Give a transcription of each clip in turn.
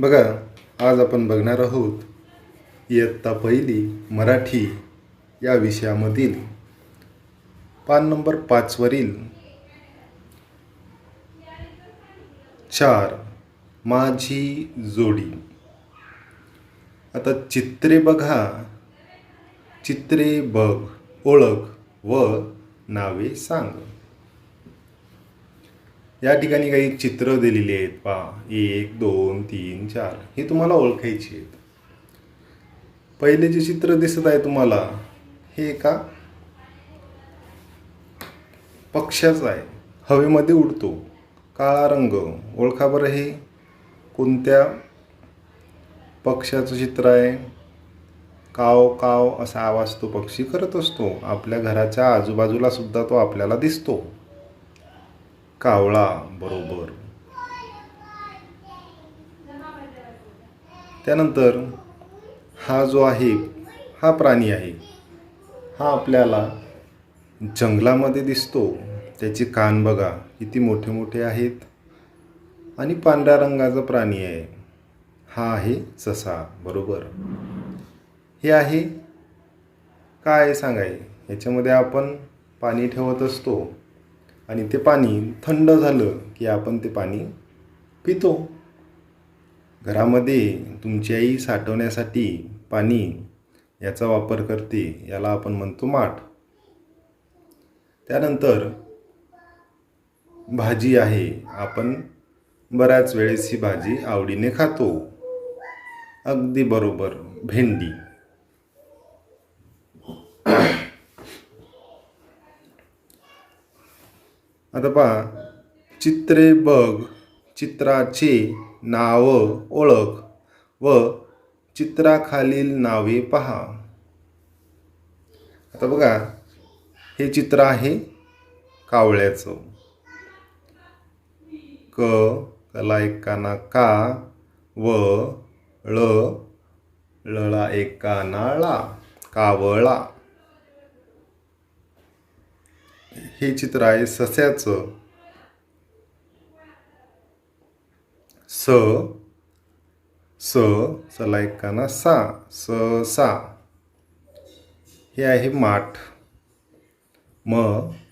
बघा आज आपण बघणार आहोत इयत्ता पहिली मराठी या विषयामधील पान नंबर पाचवरील चार माझी जोडी. आता चित्रे बघा चित्रे बघ ओळख व नावे सांग. या ठिकाणी काही चित्र दिलेली आहेत. पहा एक दोन तीन चार. हे तुम्हाला ओळखायची आहेत. पहिले जे चित्र दिसत आहे तुम्हाला हे एका पक्षाचं आहे. हवेमध्ये उडतो. काळा रंग. ओळखा बरं हे. कोणत्या पक्ष्याचं चित्र आहे? काव काव असा आवाज तो पक्षी करत असतो. आपल्या घराच्या आजूबाजूला सुद्धा तो आपल्याला दिसतो. कावळा बरोबर. त्यानंतर हा जो आहे हा प्राणी आहे हा आपल्याला जंगलामध्ये दिसतो. त्याचे कान बघा किती मोठे मोठे आहेत. आणि पांढऱ्या रंगाचा प्राणी आहे. हा आहे ससा बरोबर. हे आहे काय सांगाय? याच्यामध्ये आपण पाणी ठेवत असतो. आणि ते पाणी थंड झालं की आपण ते पाणी पितो. घरामध्ये तुमची आई साठवण्यासाठी पाणी याचा वापर करते याला आपण म्हणतो माठ. त्यानंतर भाजी आहे आपण बऱ्याच वेळेस ही भाजी आवडीने खातो. अगदी बरोबर भेंडी. आता पहा. चित्रे बघ चित्राचे नाव ओळख व चित्राखालील नावे पहा. आता बघा. हे चित्र आहे कावळ्याचं. क कला एक काना का व ळ लळा एक काना ळा कावळा. हे चित्र आहे सस्याचं. स स सला एक काना सा स सा. हे आहे माठ. म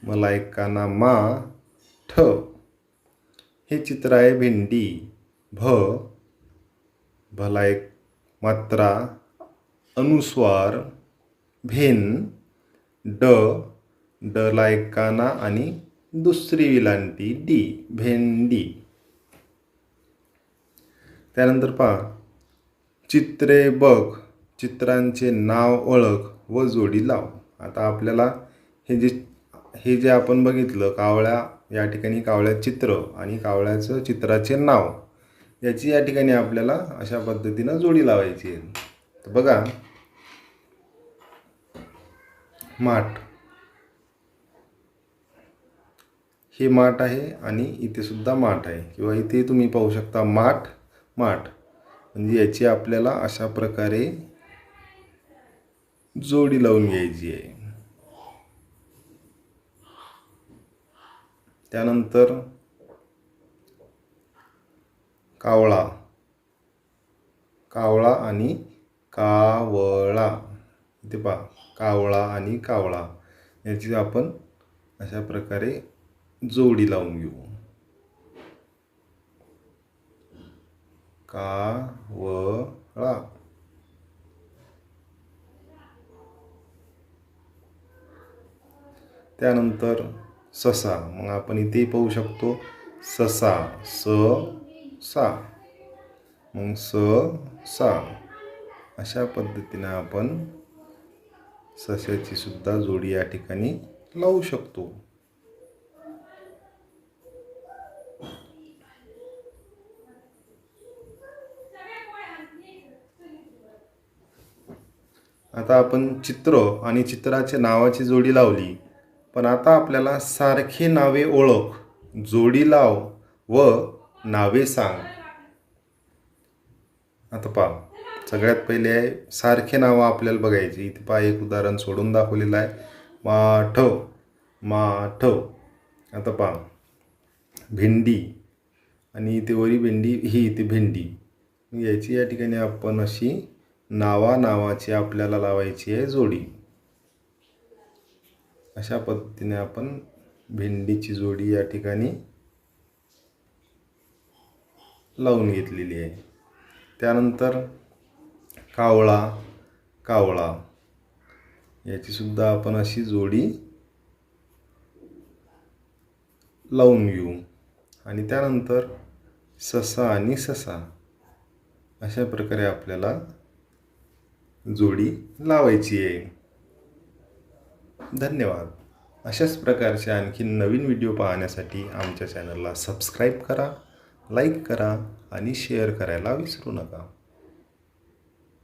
मला एक काना मा ठ. हे चित्र आहे भेंडी. भ भला एक मात्रा अनुस्वार भेन ड डला एक काना आणि दुसरी विलांटी डी भेंडी. त्यानंतर पहा चित्रे बघ चित्रांचे नाव ओळख व जोडी लाव. आता आपल्याला हे जे हे जे आपण बघितलं कावळ्या या ठिकाणी कावळ्या चित्र आणि कावळ्याचं चित्राचे नाव याची या ठिकाणी आपल्याला अशा पद्धतीनं जोडी लावायची आहे. तर बघा माठ. हे माठ आहे आणि इथे सुद्धा माठ आहे. किंवा इथे तुम्ही पाहू शकता माठ माठ. म्हणजे याची आपल्याला अशा प्रकारे जोडी लावून घ्यायची आहे. त्यानंतर कावळा. कावळा आणि कावळा. इथे पहा कावळा आणि कावळा. याची आपण अशा प्रकारे जोडी लावून घेऊ. का वळा त्यानंतर ससा. मग आपण इथे पाहू शकतो ससा स सा. मग स सा. अशा पद्धतीने आपण सस्याची सुद्धा जोडी या ठिकाणी लावू शकतो. आता आपण चित्र आणि चित्राच्या नावाची जोडी लावली. पण आता आपल्याला सारखे नावे ओळख जोडी लाव व नावे सांग. आता पहा सगळ्यात पहिले आहे सारखे नावं आपल्याला बघायची. इथे पहा एक उदाहरण सोडून दाखवलेलं आहे. माठव माठव. आता पहा भेंडी. आणि इथे वरी भेंडी ही इथे भेंडी. याची या ठिकाणी आपण अशी नावा नावाची आपल्याला लावायची आहे जोडी. अशा पद्धतीने आपण भेंडीची जोडी या ठिकाणी लावून घेतलेली आहे. त्यानंतर कावळा कावळा. याचीसुद्धा आपण अशी जोडी लावून घेऊ. आणि त्यानंतर ससा आणि ससा अशा प्रकारे आपल्याला जोडी लावायची आहे. धन्यवाद. अशाच प्रकारचे आणखी नवीन व्हिडिओ पाहण्यासाठी आमच्या चॅनलला सबस्क्राईब करा लाईक करा आणि शेअर करायला विसरू नका.